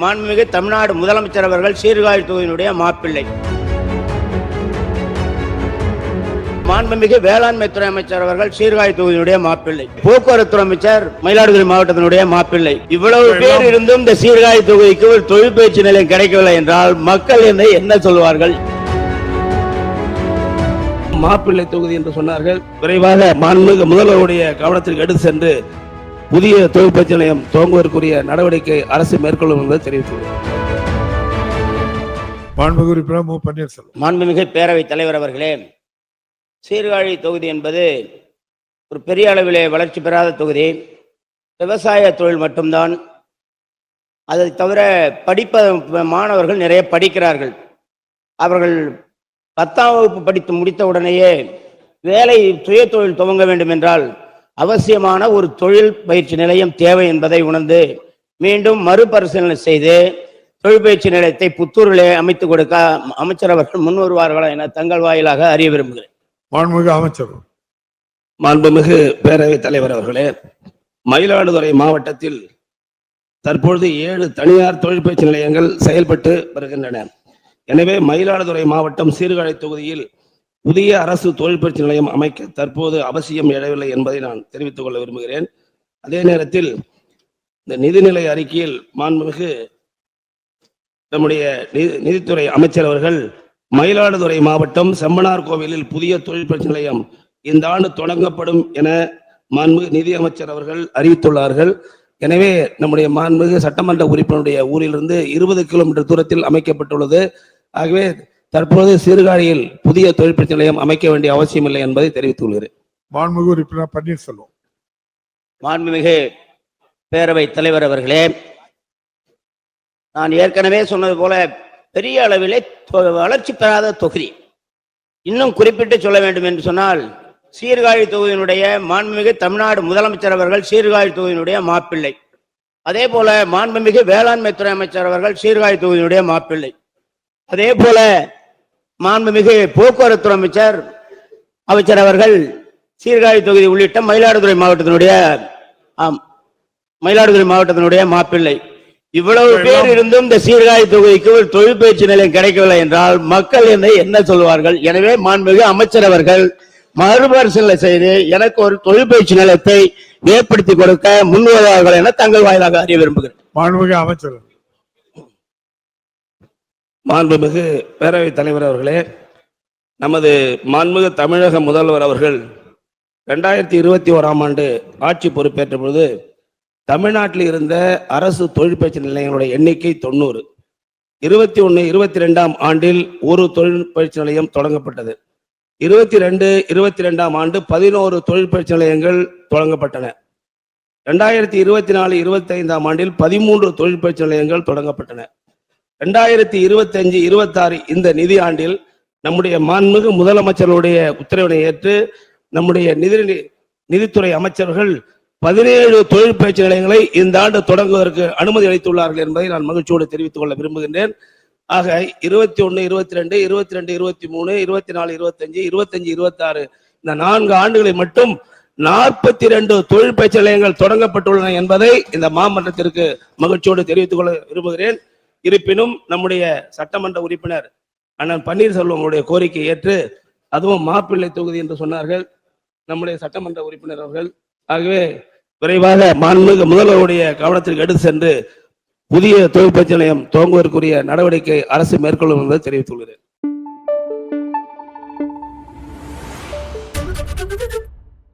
மாண்புமிகு தமிழ்நாடு முதலமைச்சர் அவர்கள் சீர்காழி தொகுதியினுடைய மாப்பிள்ளை. மாண்புமிகு வேளாண்மை துறை அமைச்சர் அவர்கள் சீர்காழி தொகுதியினுடைய மாப்பிள்ளை. போக்குவரத்து அமைச்சர் மயிலாடுதுறை மாவட்டத்தினுடைய மாப்பிள்ளை. இவ்வளவு பேர் இருந்தும் இந்த சீர்காழி தொகுதிக்கு ஒரு தொழில் பயிற்சி நிலையம் கிடைக்கவில்லை என்றால் மக்கள் என்னை என்ன சொல்வார்கள்? மாப்பிள்ளை தொகுதி என்று சொன்னார்கள். விரைவாக மாண்புமிகு முதல்வருடைய கவனத்திற்கு எடுத்து சென்று புதிய தொழிற்பயிற்சி நிலையம் துவங்குவதற்குரிய நடவடிக்கை அரசு மேற்கொள்ளும் என்பதை தெரிவித்துள்ளது மாண்புமிகு உறுப்பினர் மு. பன்னீர்செல்வம். மாண்புமிகு பேரவைத் தலைவர் அவர்களே சீர்காழி தொகுதி என்பது ஒரு பெரிய அளவிலே வளர்ச்சி பெறாத தொகுதி. விவசாய தொழில் மட்டும்தான். அதை தவிர படிப்ப மாணவர்கள் நிறைய படிக்கிறார்கள். அவர்கள் பத்தாம் வகுப்பு படித்து முடித்த உடனேயே வேலை சுய தொழில் துவங்க வேண்டும் என்றால் அவசியமான ஒரு தொழில் பயிற்சி நிலையம் தேவை என்பதை உணர்ந்து மீண்டும் மறுபரிசீலனை செய்து தொழில் பயிற்சி நிலையத்தை புத்தூரிலே அமைத்துக் கொடுக்க அமைச்சர் அவர்கள் முன் வருவார்களா என தங்கள் வாயிலாக அறிய விரும்புகிறேன். மாண்புமிகு அமைச்சர். மாண்புமிகு பேரவைத் தலைவர் அவர்களே மயிலாடுதுறை மாவட்டத்தில் தற்பொழுது ஏழு தனியார் தொழிற்பயிற்சி நிலையங்கள் செயல்பட்டு வருகின்றன. எனவே மயிலாடுதுறை மாவட்டம் சீர்காழி தொகுதியில் புதிய அரசு தொழிற்பயிற்சி நிலையம் அமைக்க தற்போது அவசியம் எழவில்லை என்பதை நான் தெரிவித்துக் கொள்ள விரும்புகிறேன். அதே நேரத்தில் இந்த நிதிநிலை அறிக்கையில் மாண்புமிகு நம்முடைய நிதித்துறை அமைச்சர் அவர்கள் மயிலாடுதுறை மாவட்டம் செம்மனார் கோவிலில் புதிய தொழிற்பயிற்சி நிலையம் இந்த ஆண்டு தொடங்கப்படும் என மாண்புமிகு நிதி அமைச்சர் அவர்கள் அறிவித்துள்ளார்கள். எனவே நம்முடைய மாண்புமிகு சட்டமன்ற உறுப்பினருடைய ஊரிலிருந்து இருபது கிலோமீட்டர் தூரத்தில் அமைக்கப்பட்டுள்ளது. ஆகவே தற்போது சீர்காழியில் புதிய தொழிற்பயிற்சி நிலையம் அமைக்க வேண்டிய அவசியமில்லை என்பதை தெரிவித்துள்ளேன் மாண்புமிகு உறுப்பினர் பன்னீர்செல்வம். மாண்புமிகு பேரவைத் தலைவர் அவர்களே நான் ஏற்கனவே சொன்னது போல பெரிய அளவிலே தொ- வளர்ச்சி பெறாத தொகுதி. இன்னும் குறிப்பிட்டு சொல்ல வேண்டும் என்று சொன்னால் சீர்காழி தொகுதியினுடைய மாண்புமிகு தமிழ்நாடு முதலமைச்சர் அவர்கள் சீர்காழி தொகுதியினுடைய மாப்பிள்ளை. அதே போல மாண்புமிகு வேளாண்மை துறை அமைச்சர் அவர்கள் சீர்காழி தொகுதியினுடைய மாப்பிள்ளை. அதே போல மாண்புமிகு போக்குவரத்து அமைச்சர் அமைச்சர் அவர்கள் சீர்காழி தொகுதி உள்ளிட்ட மயிலாடுதுறை மாவட்டத்தினுடைய மயிலாடுதுறை மாவட்டத்தினுடைய மாப்பிள்ளை. இவ்வளவு பேர் இருந்தும் இந்த சீர்காழி தொகுதிக்கு ஒரு தொழில் பயிற்சி நிலையம் கிடைக்கவில்லை என்றால் மக்கள் என்னை என்ன சொல்வார்கள்? எனவே மாண்புமிகு அமைச்சர் அவர்கள் மறுபரிசீலனை செய்து எனக்கு ஒரு தொழில் பயிற்சி நிலையத்தை ஏற்படுத்தி கொடுக்க முன்வருவார்கள் என தங்கள் வாயிலாக அறிய விரும்புகிறேன். மாண்புமிகு அமைச்சர். மாண்புமிகு பேரவைத் தலைவர் அவர்களே நமது மாண்புமிகு தமிழக முதல்வர் அவர்கள் ரெண்டாயிரத்தி இருபத்தி ஓராம் ஆண்டு ஆட்சி பொறுப்பேற்ற பொழுது தமிழ்நாட்டில் இருந்த அரசு தொழிற்பயிற்சி நிலையங்களுடைய எண்ணிக்கை தொண்ணூறு. இருபத்தி ஒன்று இருபத்தி ரெண்டாம் ஆண்டில் ஒரு தொழிற்பயிற்சி நிலையம் தொடங்கப்பட்டது. இருபத்தி ரெண்டு இருபத்தி ரெண்டாம் ஆண்டு பதினோரு தொழிற்பயிற்சி நிலையங்கள் தொடங்கப்பட்டன. ரெண்டாயிரத்தி இருபத்தி நாலு இருபத்தி ஐந்தாம் ஆண்டில் பதிமூன்று தொழிற்பயிற்சி நிலையங்கள் தொடங்கப்பட்டன. ரெண்டாயிரத்தி இருபத்தி அஞ்சு இருபத்தாறு இந்த நிதி ஆண்டில் நம்முடைய மாண்புமிகு முதலமைச்சருடைய உத்தரவினை ஏற்று நம்முடைய நிதி நிதித்துறை அமைச்சர்கள் பதினேழு தொழில் பயிற்சி நிலையங்களை இந்த ஆண்டு தொடங்குவதற்கு அனுமதி அளித்துள்ளார்கள் என்பதை நான் மகிழ்ச்சியோடு தெரிவித்துக் கொள்ள விரும்புகின்றேன். ஆக இருபத்தி ஒன்னு இருபத்தி ரெண்டு இருபத்தி ரெண்டு இருபத்தி மூணு இருபத்தி நாலு இருபத்தஞ்சு இருபத்தஞ்சு இருபத்தாறு இந்த நான்கு ஆண்டுகளில் மட்டும் நாற்பத்தி ரெண்டு தொழில் பயிற்சி நிலையங்கள் தொடங்கப்பட்டுள்ளன என்பதை இந்த மாமன்றத்திற்கு மகிழ்ச்சியோடு தெரிவித்துக் கொள்ள விரும்புகிறேன். இருப்பினும் நம்முடைய சட்டமன்ற உறுப்பினர் அண்ணன் பன்னீர்செல்வம் அவருடைய கோரிக்கை ஏற்று அதுவும் மாப்பிள்ளை தொகுதி என்று சொன்னார்கள். நம்முடைய சட்டமன்ற உறுப்பினர் அவர்கள். ஆகவே விரைவாக மாண்புமிகு முதல்வருடைய கவனத்திற்கு எடுத்து சென்று புதிய தொழிற்பயிற்சி நிலையம் துவங்குவதற்குரிய நடவடிக்கை அரசு மேற்கொள்ளும் என்பதை தெரிவித்துள்ளது